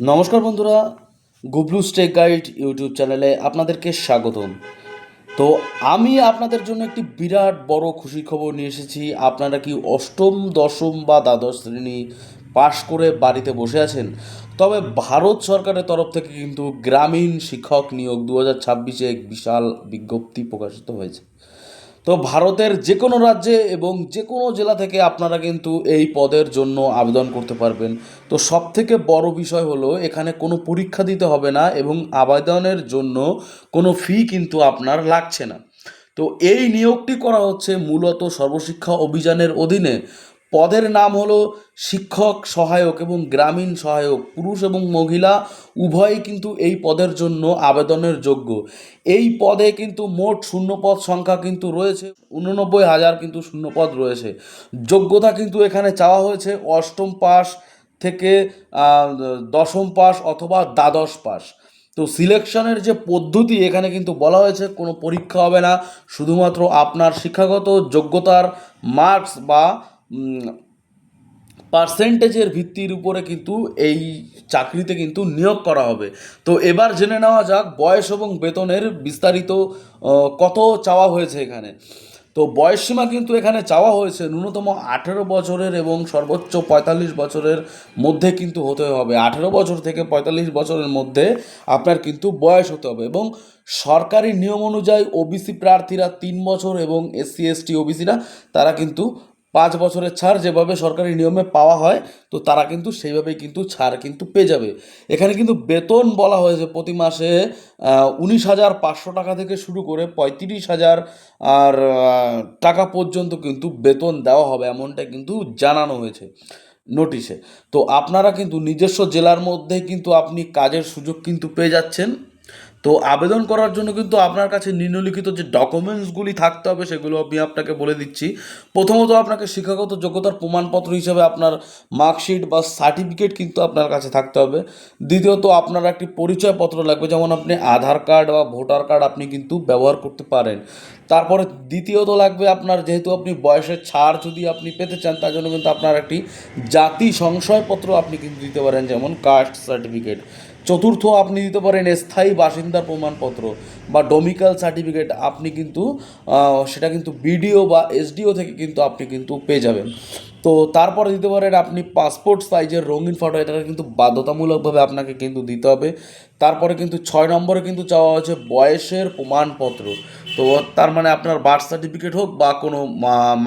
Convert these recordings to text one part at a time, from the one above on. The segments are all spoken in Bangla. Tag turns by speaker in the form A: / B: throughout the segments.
A: নমস্কার বন্ধুরা গুবলু স্টেক গাইড ইউটিউব চ্যানেলে আপনাদেরকে স্বাগতম। তো আমি আপনাদের জন্য একটি বিরাট বড় খুশি খবর নিয়ে এসেছি। আপনারা কি অষ্টম, দশম বা দ্বাদশ শ্রেণি পাশ করে বাড়িতে বসে আছেন? তবে ভারত সরকারের তরফ থেকে কিন্তু গ্রামীণ শিক্ষক নিয়োগ দু হাজার ছাব্বিশে এক বিশাল বিজ্ঞপ্তি প্রকাশিত হয়েছে। তো ভারতের যে কোনো রাজ্যে এবং যে কোনো জেলা থেকে আপনারা কিন্তু এই পদের জন্য আবেদন করতে পারবেন। তো সব থেকে বড় বিষয় হলো, এখানে কোনো পরীক্ষা দিতে হবে না এবং আবেদনের জন্য কোনো ফি কিন্তু আপনার লাগছে না। তো এই নিয়োগটি করা হচ্ছে মূলত সর্বশিক্ষা অভিযানের অধীনে। পদের নাম হলো শিক্ষক, সহায়ক এবং গ্রামীণ সহায়ক, পুরুষ এবং মহিলা, উভয়ই কিন্তু এই পদের জন্য আবেদনের যোগ্য। এই পদে কিন্তু মোট শূন্যপদ সংখ্যা কিন্তু রয়েছে, উননব্বই হাজার কিন্তু শূন্যপদ রয়েছে। যোগ্যতা কিন্তু এখানে চাওয়া হয়েছে অষ্টম পাস থেকে দশম পাস অথবা দ্বাদশ পাস তো সিলেকশনের যে পদ্ধতি এখানে কিন্তু বলা হয়েছে, কোনো পরীক্ষা হবে না, শুধুমাত্র আপনার শিক্ষাগত যোগ্যতার মার্কস বা পার্সেন্টেজের ভিত্তির উপরে কিন্তু এই চাকরিতে কিন্তু নিয়োগ করা হবে। তো এবার জেনে নেওয়া যাক বয়স এবং বেতনের বিস্তারিত কত চাওয়া হয়েছে এখানে। তো বয়সসীমা কিন্তু এখানে চাওয়া হয়েছে ন্যূনতম আঠেরো বছরের এবং সর্বোচ্চ পঁয়তাল্লিশ বছরের মধ্যে কিন্তু হতে হবে। আঠেরো বছর থেকে পঁয়তাল্লিশ বছরের মধ্যে আপনার কিন্তু বয়স হতে হবে এবং সরকারি নিয়ম অনুযায়ী ওবিসি প্রার্থীরা তিন বছর এবং এসসি এসটি ওবিসিরা তারা কিন্তু পাঁচ বছরের ছাড় যেভাবে সরকারি নিয়মে পাওয়া হয়, তো তারা কিন্তু সেইভাবেই কিন্তু ছাড় কিন্তু পেয়ে যাবে। এখানে কিন্তু বেতন বলা হয়েছে প্রতি মাসে উনিশ হাজার পাঁচশো টাকা থেকে শুরু করে পঁয়ত্রিশ হাজার, আর টাকা পর্যন্ত কিন্তু বেতন দেওয়া হবে এমনটা কিন্তু জানানো হয়েছে নোটিশে। তো আপনারা কিন্তু নিজস্ব জেলার মধ্যে কিন্তু আপনি কাজের সুযোগ কিন্তু পেয়ে যাচ্ছেন। তো আবেদন করার জন্য কিন্তু আপনার কাছে নিম্নলিখিত যে ডকুমেন্টসগুলি থাকতে হবে, সেগুলো আমি আপনাকে বলে দিচ্ছি। প্রথমত আপনাকে শিক্ষাগত যোগ্যতার প্রমাণপত্র হিসেবে আপনার মার্কশিট বা সার্টিফিকেট কিন্তু আপনার কাছে থাকতে হবে। দ্বিতীয়ত, আপনার একটি পরিচয়পত্র লাগবে, যেমন আপনি আধার কার্ড বা ভোটার কার্ড আপনি কিন্তু ব্যবহার করতে পারেন। তারপরে দ্বিতীয়ত লাগবে আপনার, যেহেতু আপনি বয়সের ছাড় যদি আপনি পেতে চান, তার জন্য কিন্তু আপনার একটি জাতি সংশয়পত্র আপনি কিন্তু দিতে পারেন, যেমন কাস্ট সার্টিফিকেট চতুর্থ আপনি দিতে পারেন স্থায়ী বাসিন্দার প্রমাণপত্র। বা ডোমিকাল সার্টিফিকেট আপনি কিন্তু সেটা কিন্তু বিডিও বা এসডিও থেকে কিন্তু আপনি কিন্তু পেয়ে যাবেন। তো তারপরে দিতে পারেন আপনি পাসপোর্ট সাইজের রঙিন ফটো এটা কিন্তু বাধ্যতামূলকভাবে আপনাকে কিন্তু দিতে হবে। তারপরে কিন্তু ছয় নম্বরে কিন্তু চাওয়া হচ্ছে বয়সের প্রমাণপত্র। তো তার মানে আপনার বার্থ সার্টিফিকেট হোক বা কোনো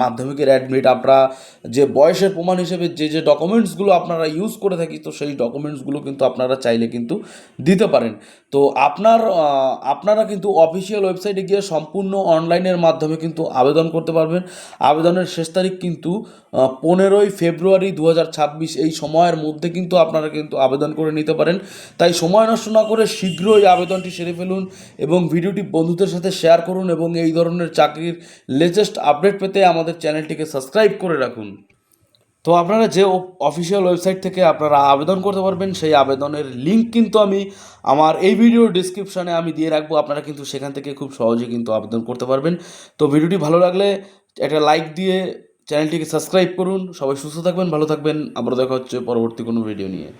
A: মাধ্যমিকের অ্যাডমিট আপনারা যে বয়সের প্রমাণ হিসেবে যে যে ডকুমেন্টসগুলো আপনারা ইউজ করে থাকি, তো সেই ডকুমেন্টসগুলো কিন্তু আপনারা চাইলে কিন্তু দিতে পারেন। তো আপনার আপনারা কিন্তু অফিসিয়াল ওয়েবসাইটে গিয়ে সম্পূর্ণ অনলাইনের মাধ্যমে কিন্তু আবেদন করতে পারবেন। আবেদনের শেষ তারিখ কিন্তু পনেরোই ফেব্রুয়ারি দু হাজার ছাব্বিশ। এই সময়ের মধ্যে কিন্তু আপনারা কিন্তু আবেদন করে নিতে পারেন। তাই সময় নষ্ট না করে শীঘ্রই আবেদনটি সেরে ফেলুন এবং ভিডিওটি বন্ধুদের সাথে শেয়ার করুন এবং এই ধরনের চাকরির লেটেস্ট আপডেট পেতে আমাদের চ্যানেলটিকে সাবস্ক্রাইব করে রাখুন। তো আপনারা যে অফিসিয়াল ওয়েবসাইট থেকে আপনারা আবেদন করতে পারবেন, সেই আবেদনের লিঙ্ক কিন্তু আমি আমার এই ভিডিওর ডিসক্রিপশানে আমি দিয়ে রাখব। আপনারা কিন্তু সেখান থেকে খুব সহজে কিন্তু আবেদন করতে পারবেন। তো ভিডিওটি ভালো লাগলে একটা লাইক দিয়ে চ্যানেলটিকে সাবস্ক্রাইব করুন। সবাই সুস্থ থাকবেন, ভালো থাকবেন। আবার দেখা হচ্ছে পরবর্তী কোনো ভিডিও নিয়ে।